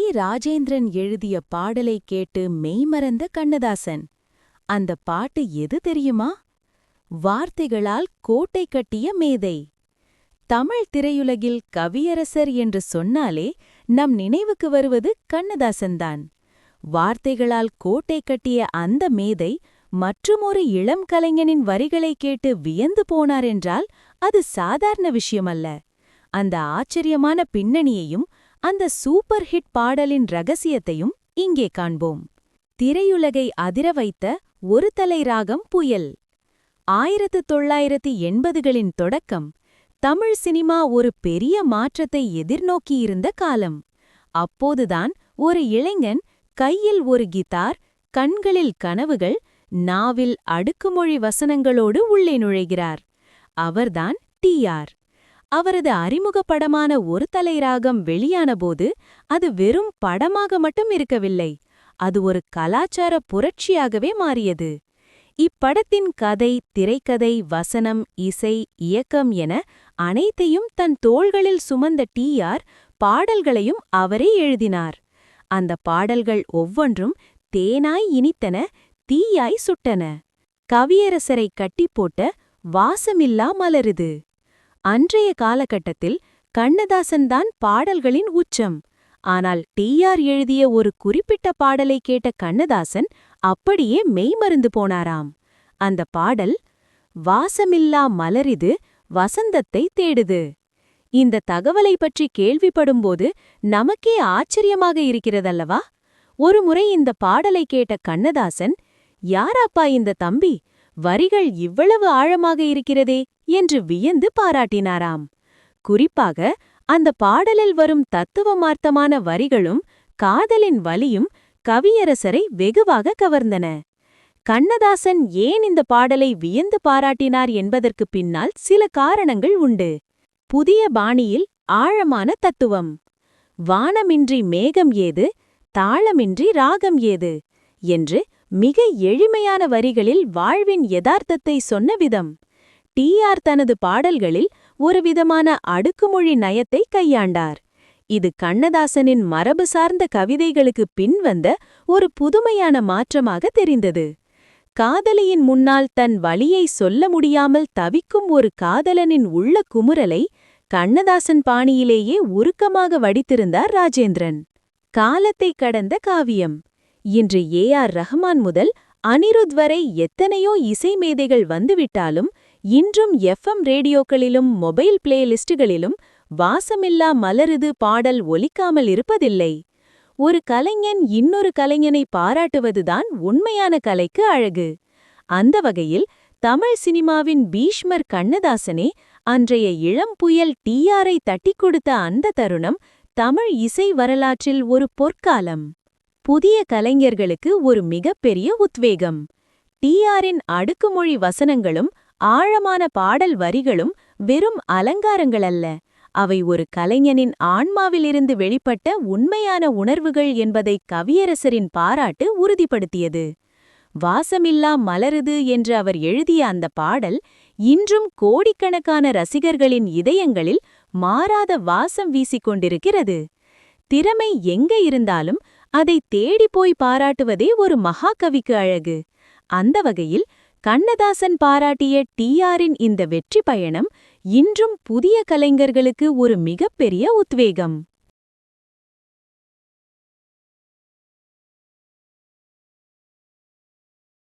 D Rajendran எழுதிய பாடலை கேட்டு மெய்மறந்த கண்ணதாசன். அந்த பாட்டு எது தெரியுமா? வார்த்தைகளால் கோட்டை கட்டிய மேதை. தமிழ் திரையுலகில் கவியரசர் என்று சொன்னாலே நம் நினைவுக்கு வருவது கண்ணதாசன்தான் வார்த்தைகளால் கோட்டை கட்டிய அந்த மேதை மற்றுமொரு இளம் கலைஞனின் வரிகளை கேட்டு வியந்து போனார் என்றால் அது சாதாரண விஷயமல்ல. அந்த ஆச்சரியமான பின்னணியையும் அந்த சூப்பர் ஹிட் பாடலின் ரகசியத்தையும் இங்கே காண்போம். திரையுலகை அதிர வைத்த ஒரு தலை ராகம் புயல். ஆயிரத்து தொள்ளாயிரத்து எண்பதுகளின் தொடக்கம் தமிழ் சினிமா ஒரு பெரிய மாற்றத்தை எதிர்நோக்கியிருந்த காலம். அப்போதுதான் ஒரு இளைஞன் கையில் ஒரு கிதார் கண்களில் கனவுகள் நாவில் அடுக்குமொழி வசனங்களோடு உள்ளே நுழைகிறார். அவர்தான் டி ஆர். அவரது அறிமுக படமான ஒரு தலை ராகம் வெளியானபோது அது வெறும் படமாக மட்டும் இருக்கவில்லை. அது ஒரு கலாச்சார புரட்சியாகவே மாறியது. இப்படத்தின் கதை திரைக்கதை வசனம் இசை இயக்கம் என அனைத்தையும் தன் தோள்களில் சுமந்த டிஆர் பாடல்களையும் அவரே எழுதினார். அந்த பாடல்கள் ஒவ்வொன்றும் தேனாய் இனித்தன தீயாய் சுட்டன. கவியரசரை கட்டிப்போட்ட வாசமில்லா மலருது அன்றைய காலகட்டத்தில் கண்ணதாசன்தான் பாடல்களின் உச்சம். ஆனால் டிஆர் எழுதிய ஒரு குறிப்பிட்ட பாடலை கேட்ட கண்ணதாசன் அப்படியே மெய்மருந்து போனாராம். அந்த பாடல் வாசமில்லா மலரிது வசந்தத்தை தேடுது இந்த தகவலை பற்றி கேள்விப்படும்போது நமக்கே ஆச்சரியமாக இருக்கிறதல்லவா? ஒருமுறை இந்த பாடலை கேட்ட கண்ணதாசன் யாராப்பா இந்த தம்பி? வரிகள் இவ்வளவு ஆழமாக இருக்கிறதே என்று வியந்து பாராட்டினாராம். குறிப்பாக அந்த பாடலில் வரும் தத்துவமார்த்தமான வரிகளும் காதலின் வலியும் கவியரசரை வெகுவாக கவர்ந்தன. கண்ணதாசன் ஏன் இந்த பாடலை வியந்து பாராட்டினார் என்பதற்கு பின்னால் சில காரணங்கள் உண்டு. புதிய பாணியில் ஆழமான தத்துவம். வானமின்றி மேகம் ஏது தாளமின்றி ராகம் ஏது என்று மிக எளிமையான வரிகளில் வாழ்வின் யதார்த்தத்தை சொன்ன விதம். டிஆர் தனது பாடல்களில் ஒருவிதமான அடுக்குமொழி நயத்தை கையாண்டார். இது கண்ணதாசனின் மரபு சார்ந்த கவிதைகளுக்கு பின்வந்த ஒரு புதுமையான மாற்றமாக தெரிந்தது. காதலியின் முன்னால் தன் வழியை சொல்ல முடியாமல் தவிக்கும் ஒரு காதலனின் உள்ள குமுறலை கண்ணதாசன் பாணியிலேயே உருக்கமாக வடித்திருந்தார் ராஜேந்திரன். காலத்தை கடந்த காவியம். இன்று ஏ ஆர் ரஹ்மான் முதல் அனிருத் வரை எத்தனையோ இசை மேதைகள் வந்துவிட்டாலும் இன்றும் எஃப்எம் ரேடியோக்களிலும் மொபைல் பிளேலிஸ்டுகளிலும் வாசமில்லா மலருது பாடல் ஒலிக்காமல் இருப்பதில்லை. ஒரு கலைஞன் இன்னொரு கலைஞனை பாராட்டுவதுதான் உண்மையான கலைக்கு அழகு. அந்த வகையில் தமிழ் சினிமாவின் பீஷ்மர் கண்ணதாசனே அன்றைய இளம் புயல் டிஆரை தட்டிக் கொடுத்த அந்த தருணம் தமிழ் இசை வரலாற்றில் ஒரு பொற்காலம். புதிய கலைஞர்களுக்கு ஒரு மிகப்பெரிய உத்வேகம். டிஆரின் அடுக்குமொழி வசனங்களும் ஆழமான பாடல் வரிகளும் வெறும் அலங்காரங்கள் அல்ல அவை ஒரு கலைஞனின் ஆன்மாவிலிருந்து வெளிப்பட்ட உண்மையான உணர்வுகள் என்பதை கவியரசரின் பாராட்டு உறுதிப்படுத்தியது. வாசமில்லா மலருது என்று அவர் எழுதிய அந்த பாடல் இன்றும் கோடிக்கணக்கான ரசிகர்களின் இதயங்களில் மாறாத வாசம் வீசிக்கொண்டிருக்கிறது திறமை எங்க இருந்தாலும் அதை தேடிப்போய் பாராட்டுவதே ஒரு மகாகவிக்கு அழகு. அந்த வகையில் கண்ணதாசன் பாராட்டிய டிஆரின் இந்த வெற்றி பயணம் இன்றும் புதிய கலைஞர்களுக்கு ஒரு மிகப்பெரிய உத்வேகம்.